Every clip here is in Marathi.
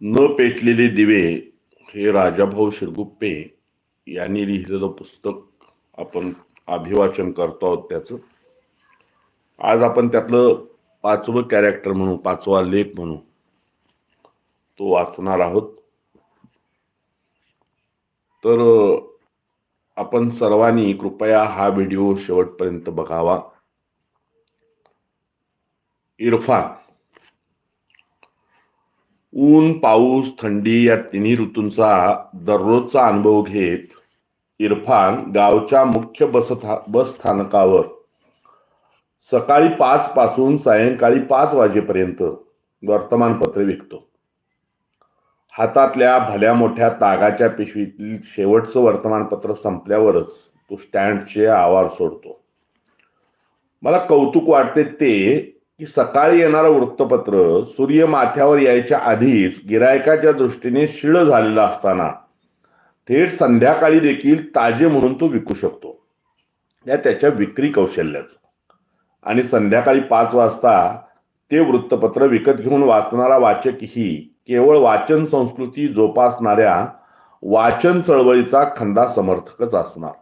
न पेटलेले दिवे हे राजाभाऊ शिरगुप्पे यांनी लिहिलेलं पुस्तक आपण अभिवाचन करतो आहोत त्याचं. आज आपण त्यातलं पाचवं कॅरेक्टर म्हणू पाचवा लेख म्हणू. तो वाचणार आहोत. तर आपण सर्वांनी कृपया हा व्हिडिओ शेवटपर्यंत बघावा. इरफान. ऊन पाऊस थंडी या तिन्ही ऋतूंचा दररोजचा अनुभव घेत इरफान गावच्या मुख्य बस बस स्थानकावर सकाळी पाच पासून सायंकाळी पाच वाजेपर्यंत वर्तमानपत्रे विकतो. हातातल्या भल्या मोठ्या तागाच्या पिशवीतील शेवटचं वर्तमानपत्र संपल्यावरच तो स्टँडचे आवार सोडतो. मला कौतुक वाटते ते की सकाळी येणारं वृत्तपत्र सूर्य माथ्यावर यायच्या आधीच गिरायकाच्या दृष्टीने शिळ झालेलं असताना थेट संध्याकाळी देखील ताजे म्हणून तो विकू शकतो. या त्याच्या विक्री कौशल्याचं. आणि संध्याकाळी पाच वाजता ते वृत्तपत्र विकत घेऊन वाचणारा वाचक ही केवळ वाचन संस्कृती जोपासणाऱ्या वाचन चळवळीचा खंदा समर्थकच असणार.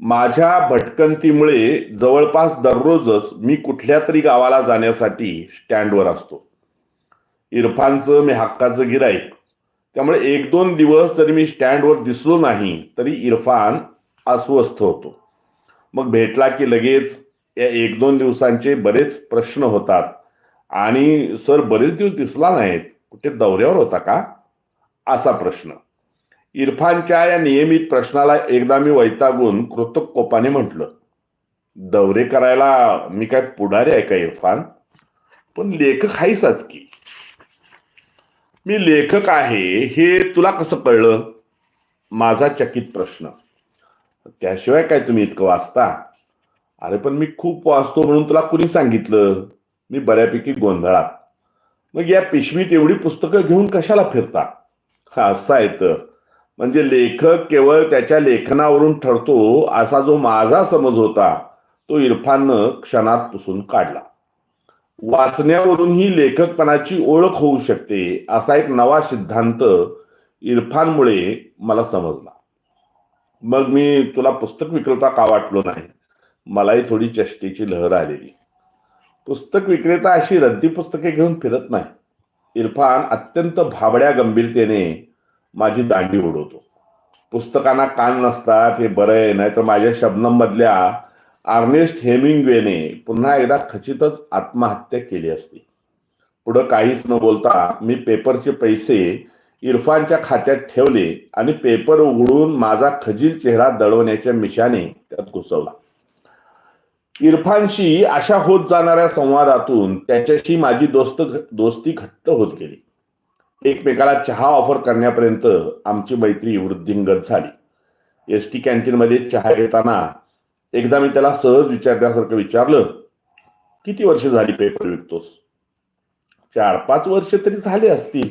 माझ्या भटकंतीमुळे जवळपास दररोजच मी कुठल्या तरी गावाला जाण्यासाठी स्टँडवर असतो. इरफानचं मी हक्काचं गिराईक त्यामुळे एक दोन दिवस जरी मी स्टँडवर दिसलो नाही तरी इरफान अस्वस्थ होतो. मग भेटला की लगेच या एक दोन दिवसांचे बरेच प्रश्न होतात. आणि सर बरेच दिवस दिसला नाहीत. कुठे दौऱ्यावर होता का? असा प्रश्न. इरफानच्या या नियमित प्रश्नाला एकदा मी वैतागून कृतक कोपाने म्हटलं दौरे करायला मी काय पुढारी आहे का इरफान? पण लेखक आहेसाच की. मी लेखक आहे हे तुला कसं कळलं? माझा चकित प्रश्न. त्याशिवाय काय तुम्ही इतकं वाचता? अरे पण मी खूप वाचतो म्हणून तुला कुणी सांगितलं? मी बऱ्यापैकी गोंधळात. मग या पिशवीत एवढी पुस्तकं घेऊन कशाला फिरता? हा असं आहे तर. म्हणजे लेखक केवळ त्याच्या लेखनावरून ठरतो असा जो माझा समज होता तो इरफाननं क्षणात पुसून काढला. वाचण्यावरूनही लेखकपणाची ओळख होऊ शकते असा एक नवा सिद्धांत इरफानमुळे मला समजला. मग मी तुला पुस्तक विक्रेता का वाटलो नाही? मलाही थोडी चष्टीची लहर आलेली. पुस्तक विक्रेता अशी रद्दी पुस्तके घेऊन फिरत नाही. इरफान अत्यंत भाबड्या गंभीरतेने माझी दांडी उडवतो. पुस्तकांना कान नसतात हे बरं आहे. नाहीतर माझ्या शब्दांमधल्या आर्नेस्ट हेमिंग्वेने पुन्हा एकदा खचितच आत्महत्या केली असती. पुढं काहीच न बोलता मी पेपरचे पैसे इरफानच्या खात्यात ठेवले आणि पेपर उघडून माझा खजील चेहरा दडवण्याच्या मिशाने त्यात घुसवला. इरफानशी अशा होत जाणाऱ्या संवादातून त्याच्याशी माझी दोस्त दोस्ती घट्ट होत गेली. एकमेकाला चहा ऑफर करण्यापर्यंत आमची मैत्री वृद्धिंगत झाली. एस टी कॅन्टीनमध्ये चहा घेताना एकदा मी त्याला सहज विचारल्यासारखं विचारलं किती वर्ष झाली पेपर विकतोस? चार पाच वर्ष तरी झाले असतील.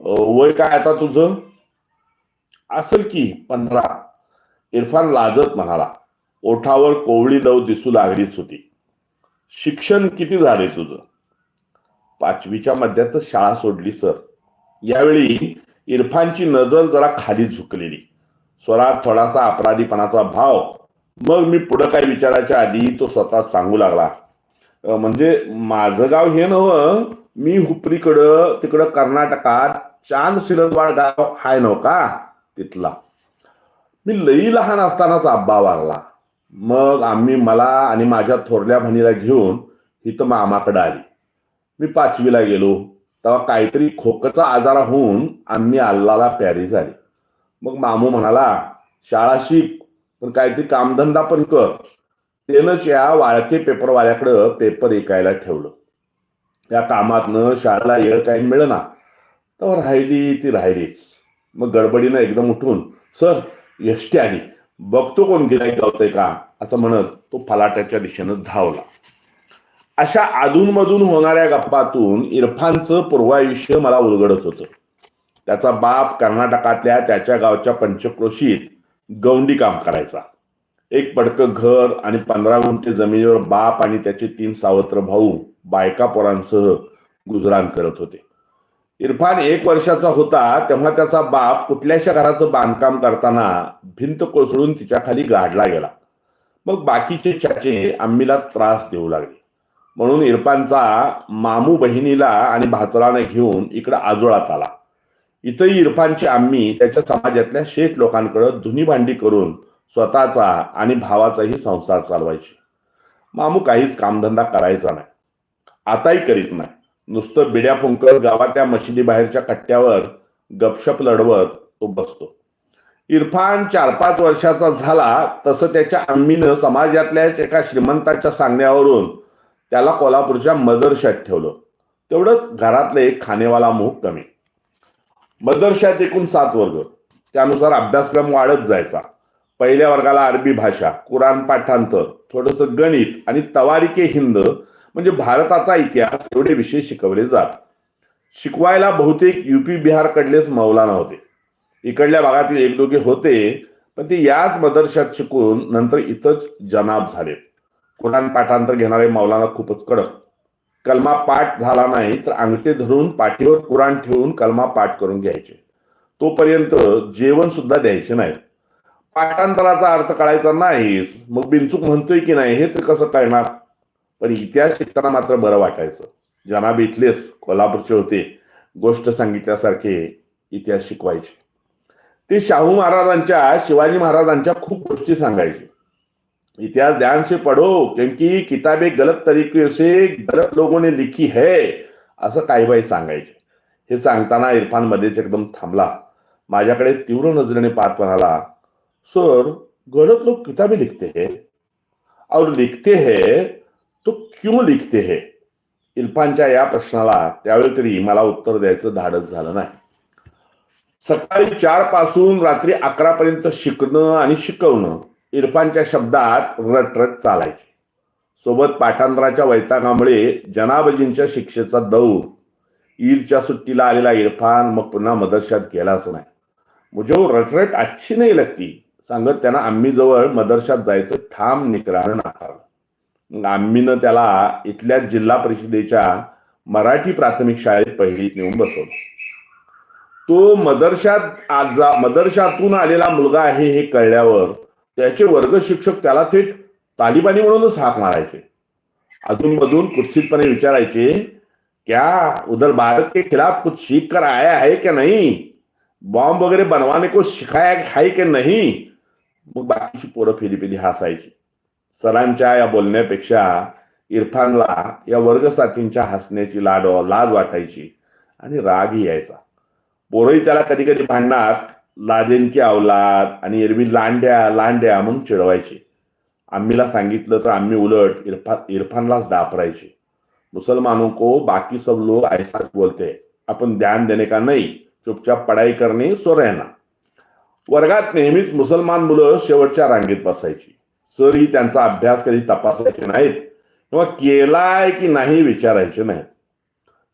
वय काय आता तुझं? असेल की पंधरा. इरफान लाजत म्हणाला ओठावर कोवळी लव दिसू लागलीच होती. शिक्षण किती झाले तुझं? पाचवीच्या मध्यातच शाळा सोडली सर. यावेळी इरफानची नजर जरा खाली झुकलेली. स्वरात थोडासा अपराधीपणाचा भाव. मग मी पुढं काय विचारायच्या आधी तो स्वतः सांगू लागला. म्हणजे माझं गाव हे नव मी हुपरीकडं तिकडं कर्नाटकात चांद सिरंदवाड गाव हाय नव का? तिथला. मी लई लहान असतानाच आब्बा वारला. मग आम्ही मला आणि माझ्या थोरल्या बहिणीला घेऊन इथं मामाकडं आली. मी पाचवीला गेलो. तेव्हा काहीतरी खोकचा आजार होऊन आम्ही अल्लाला प्यारी झाली मग मामू म्हणाला शाळा शिक पण काहीतरी कामधंदा पण कर. तेनच या वाळके पेपरवाल्याकडं पेपर ऐकायला ठेवलं. त्या कामातनं शाळेला येळ काही मिळेना. तर राहिली ती राहिलीच. मग गडबडीनं एकदम उठून सर यष्टी आली. बघतो कोण गिराईक गावतंय का? असं म्हणत तो फलाट्याच्या दिशेनं धावला. अशा अधूनमधून होणाऱ्या गप्पातून इरफानचं पूर्वायुष्य मला उलगडत होतं. त्याचा बाप कर्नाटकातल्या त्याच्या गावच्या पंचक्रोशीत गौंडी काम करायचा. एक पडकं घर आणि पंधरा गुंठे जमिनीवर बाप आणि त्याचे तीन सावत्र भाऊ बायका पोरांसह गुजराण करत होते. इरफान एक वर्षाचा होता तेव्हा त्याचा बाप कुठल्याशा घराचं बांधकाम करताना भिंत कोसळून तिच्या खाली गाडला गेला. मग बाकीचे चाचे आम्हीला त्रास देऊ लागले. म्हणून इरफानचा मामू बहिणीला आणि भाचराने घेऊन इकडं आजोळात आला. इथंही इरफानची आम्मी त्याच्या समाजातल्या शेठ लोकांकडे धुनी भांडी करून स्वतःचा आणि भावाचाही संसार चालवायची. मामू काहीच कामधंदा करायचा नाही. आताही करीत नाही. नुसतं बिड्या फुंकत गावाच्या मशिदी बाहेरच्या कट्ट्यावर गपशप लढवत तो बसतो. इरफान चार पाच वर्षाचा झाला तसं त्याच्या आम्मीनं समाजातल्याच एका श्रीमंताच्या सांगण्यावरून त्याला कोल्हापूरच्या मदरशात ठेवलं. तेवढंच घरातले एक खानेवाला मूग कमी. मदरशात एकूण सात वर्ग. त्यानुसार अभ्यासक्रम वाढत जायचा. पहिल्या वर्गाला अरबी भाषा कुराण पाठांतर थोडंसं गणित आणि तवारिके हिंद म्हणजे भारताचा इतिहास एवढे विषय शिकवले जात. शिकवायला बहुतेक युपी बिहारकडलेच मौलाना होते. इकडल्या भागातील एक दोघे होते पण ते याच मदरशात शिकून नंतर इथंच जनाब झालेत. कुराण पाठांतर घेणारे मौलाना खूपच कडक. कलमा पाठ झाला नाही तर अंगठी धरून पाठीवर कुराण ठेवून कलमा पाठ करून घ्यायचे. तोपर्यंत जेवण सुद्धा द्यायचे नाही. पाठांतराचा अर्थ कळायचा नाहीच. मग बिनचूक म्हणतोय की नाही हे तर कसं कळणार? पण इतिहास शिकताना मात्र बरं वाटायचं. जनाब इथलेच कोल्हापूरचे होते. गोष्ट सांगितल्यासारखे इतिहास शिकवायचे. ते शाहू महाराजांच्या शिवाजी महाराजांच्या खूप गोष्टी सांगायचे. इतिहास ध्यान से पढ़ो क्योंकि किताबें गलत तरीके से गलत लोगों ने लिखी है असं काही बाई सांगायचे. हे सांगताना इरफान मध्येच एकदम थांबला. माझ्याकडे तीव्र नजरेने पाहत म्हणाला सर गलत लोग किताबें लिखते हैं? और लिखते हैं? तो क्यों लिखते हैं? इरफानच्या या प्रश्नाला त्यावेळी तरी मला उत्तर द्यायचं धाडस झालं नाही. सकाळी चारपासून रात्री अकरा पर्यंत शिकणं आणि शिकवणं इरफानच्या शब्दात रटरट चालायचे. सोबत पाठांतराच्या वैतागामुळे जनाबजींच्या शिक्षेचा दौर. ईदच्या सुट्टीला आलेला इरफान मग पुन्हा मदरशात गेलाच नाही. मुझे रटरट अच्छी नाही लगती. सांगत त्यांना आम्ही जवळ मदरशात जायचं ठाम निकरानं नाकारलं. मग आम्मीनं त्याला इथल्या जिल्हा परिषदेच्या मराठी प्राथमिक शाळेत पहिलीत नेऊन बसवलं. तो मदरशात आज मदरशातून आलेला मुलगा आहे हे कळल्यावर त्याचे वर्ग शिक्षक त्याला थेट तालिबानी म्हणूनच हाक मारायचे. अधूनमधून कुत्सितपणे विचारायचे क्या उधर भारत के खिलाफ कुछ सीख कर आया है क्या नहीं? बॉम्ब वगैरे बनवाने को शिकाया है की नाही? मग बाकीची पोरं फिरी फिरी हसायची. सरांच्या या बोलण्यापेक्षा इरफानला या वर्गसाथींच्या हसण्याची लाड लाज वाटायची आणि रागही यायचा. पोरही त्याला कधी कधी भांडणार लाजेंची लादेनची अवलाद आणि एरवी लांड्या लांड्या म्हणून चिडवायचे. आम्हीला सांगितलं तर आम्ही उलट इरफान इरफानलाच डापरायचे. मुसलमानों को बाकी सब लोग ऐसा बोलते. आपण ध्यान देणे का नाही? चुपचाप पढाई करणे सो रहना. वर्गात नेहमीच मुसलमान मुलं शेवटच्या रांगेत बसायची. सरही त्यांचा अभ्यास कधी तपासायचे नाहीत किंवा केलाय की नाही विचारायचे नाहीत.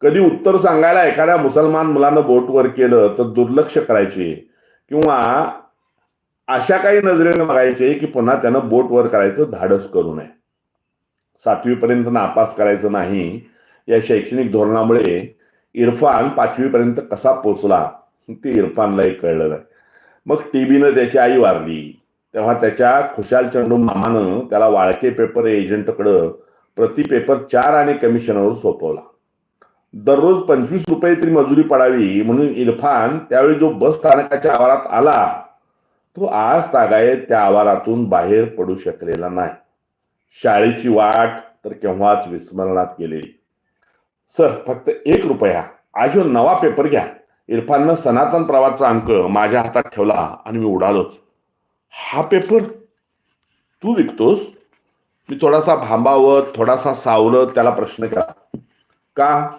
कधी उत्तर सांगायला एखाद्या मुसलमान मुलानं बोटवर केलं तर दुर्लक्ष करायचे. किंवा अशा काही नजरेने बघायचे की पुन्हा त्यानं बोट वर करायचं धाडस करू नये. सातवीपर्यंत नापास करायचं नाही या शैक्षणिक धोरणामुळे इरफान पाचवीपर्यंत कसा पोचला ते इरफानलाही कळलं नाही. मग टीबीनं त्याची आई वारली. तेव्हा त्याच्या खुशाल चंडू मामानं त्याला वाळके पेपर एजंटकडं प्रति पेपर चार आणि कमिशनवर सोपवला. दररोज पंचवीस रुपये तरी मजुरी पडावी म्हणून इरफान त्यावेळी जो बस स्थानकाच्या आवारात आला तो आज तागायत त्या आवारातून बाहेर पडू शकलेला नाही. शाळेची वाट तर केव्हाच विस्मरणात गेलेली. सर फक्त एक रुपया. आज नवा पेपर घ्या. इरफाननं सनातन प्रवाचा अंक माझ्या हातात ठेवला आणि मी उडालोच. हा पेपर? तू विकतोस? मी थोडासा भांबावत थोडासा सावलत त्याला प्रश्न केला. का?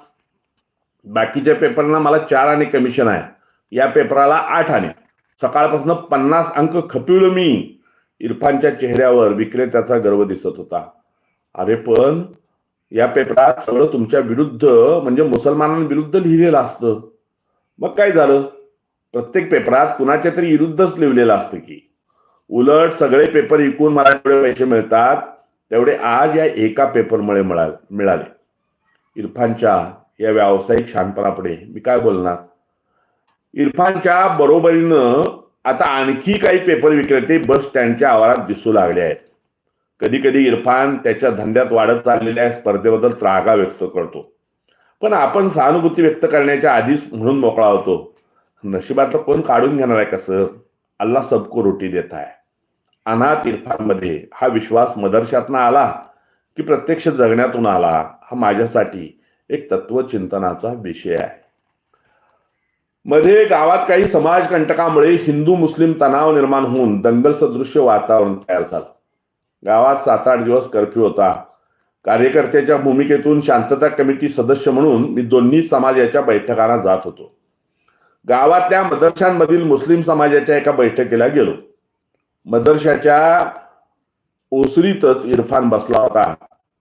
बाकीच्या पेपरना मला चार आणि कमिशन आहे. या पेपराला आठ आणे. सकाळपासून पन्नास अंक खपिवलं मी. इरफानच्या चेहऱ्यावर विक्रेत्याचा गर्व दिसत होता. अरे पण या पेपरात सगळं तुमच्या विरुद्ध म्हणजे मुसलमानांविरुद्ध लिहिलेलं असतं. मग काय झालं? प्रत्येक पेपरात कुणाच्या तरी विरुद्धच लिहिलेलं असतं की. उलट सगळे पेपर विकून मला जेवढे पैसे मिळतात तेवढे आज या एका पेपरमुळे मिळाले. मिळाले. इरफानच्या या व्यावसायिक शहाणपणापुढे मी काय बोलणार? इरफानच्या बरोबरीनं आता आणखी काही पेपर विक्रेते बस स्टँडच्या आवारात दिसू लागले आहेत. कधी कधी इरफान त्याच्या धंद्यात वाढत चाललेल्या स्पर्धेबद्दल त्रागा व्यक्त करतो. पण आपण सहानुभूती व्यक्त करण्याच्या आधीच म्हणून मोकळा होतो. नशिबातलं कोण काढून घेणार आहे कसं? अल्ला सबको रोटी देत आहे अनाथ इरफानमध्ये हा विश्वास मदरशातनं आला की प्रत्यक्ष जगण्यातून आला हा माझ्यासाठी एक तत्वचिंतनाचा विषय आहे. मध्ये गावात काही समाजकंटकामुळे हिंदू मुस्लिम तणाव निर्माण होऊन दंगल सदृश्य वातावरण तयार झालं. गावात सात आठ दिवस कर्फ्यू होता. कार्यकर्त्याच्या भूमिकेतून शांतता कमिटी सदस्य म्हणून मी दोन्ही समाजाच्या बैठकांना जात होतो. गावातल्या मदरशांमधील मुस्लिम समाजाच्या एका बैठकीला गेलो. मदरशाच्या ओसरीतच इरफान बसला होता.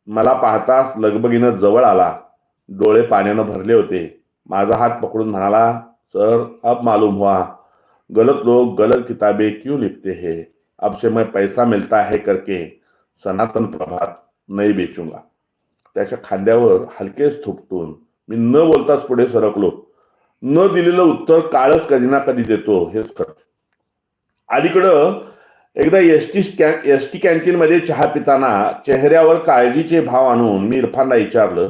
मला पाहताच लगबगीनं जवळ आला. डोळे पाण्यानं भरले होते. माझा हात पकडून म्हणाला सर अब मालूम हुआ गलत लोग गलत किताबें क्यों लिखते हैं? अब से मैं पैसा मिलता है करके सनातन प्रभात नाही बेचूंगा. त्याच्या खांद्यावर हलकेच थुपटून मी न बोलताच पुढे सरकलो. न दिलेलं उत्तर काळच कधी ना कधी देतो हेच खरं. अलीकडं एकदा एस टी एस टी कॅन्टीनमध्ये चहा पिताना चेहऱ्यावर काळजीचे भाव आणून मी इरफानला विचारलं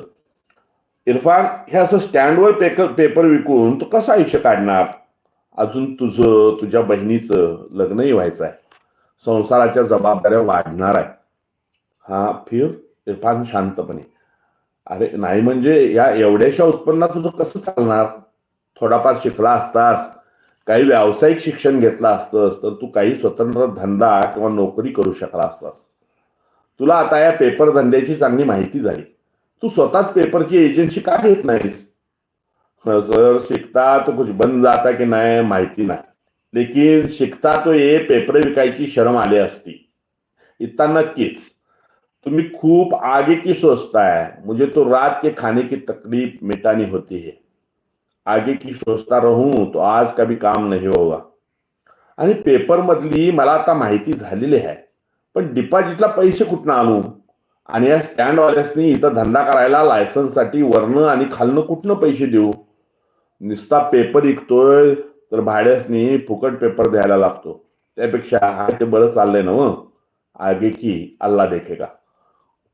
इरफान हे असं स्टँडवर पेपर पेपर विकून तू कसं आयुष्य काढणार? अजून तुझं तुझ्या बहिणीचं लग्नही व्हायचं आहे. संसाराच्या जबाबदाऱ्या वाढणार आहे. हा फिर इरफान शांतपणे. अरे नाही म्हणजे या एवढ्याशा उत्पन्नात तुझं कसं चालणार? थोडाफार शिकला असतास काही व्यावसायिक शिक्षण घेतलं असतंस तर तू काही स्वतंत्र धंदा किंवा नोकरी करू शकला असतास. तुला आता या पेपर धंद्याची चांगली माहिती झाली. तू स्वतःच पेपरची एजन्सी का घेत नाहीस? सर शिकता तो कुछ बन जाता की नाही माहिती नाही. लेकिन शिकता तो ये पेपर विकायची शरम आली असती. इतना नक्कीच. तुम्ही खूप आगे की सोचता है मुझे तो रात के खाने की तकलीफ मिटानी होती है. आगे की सोचता रहूं तो आज कभी काम नाही होगा. आणि पेपर मधली मला आता माहिती झालेली आहे. पण डिपॉझिटला पैसे कुठनं आणू? आणि या स्टँडवाल्यासनी इथं धंदा करायला लायसन्ससाठी वरनं आणि खालनं कुठनं पैसे देऊ? नुसता पेपर विकतोय तर भाड्यासनी फुकट पेपर द्यायला लागतो. त्यापेक्षा हा ते बरं चाललंय ना आगे की अल्ला देखेगा.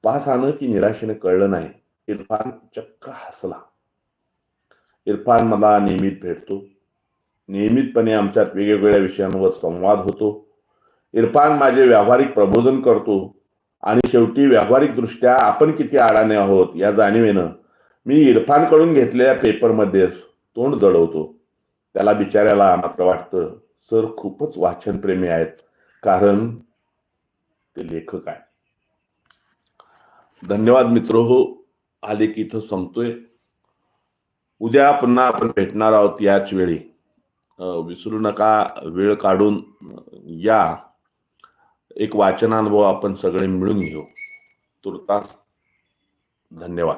पास आलं की निराशेने कळलं नाही. इरफान चक्क हसला. इरफान मला नियमित भेटतो. नियमितपणे आमच्यात वेगवेगळ्या विषयांवर संवाद होतो. इरफान माझे व्यावहारिक प्रबोधन करतो. आणि शेवटी व्यावहारिक दृष्ट्या आपण किती आडाने आहोत या जाणीवेनं मी इरफानकडून घेतलेल्या पेपरमध्ये तोंड जडवतो. त्याला बिचाऱ्याला मात्र वाटतं सर खूपच वाचनप्रेमी आहेत कारण ते लेखक आहे धन्यवाद मित्र हो आले की इथं संपतोय. उद्या पुन्हा आपण भेटणार आहोत याच वेळी. विसरू नका वेळ काढून या. एक वाचनानुभव आपण सगळे मिळून घेऊ. तुर्तास धन्यवाद.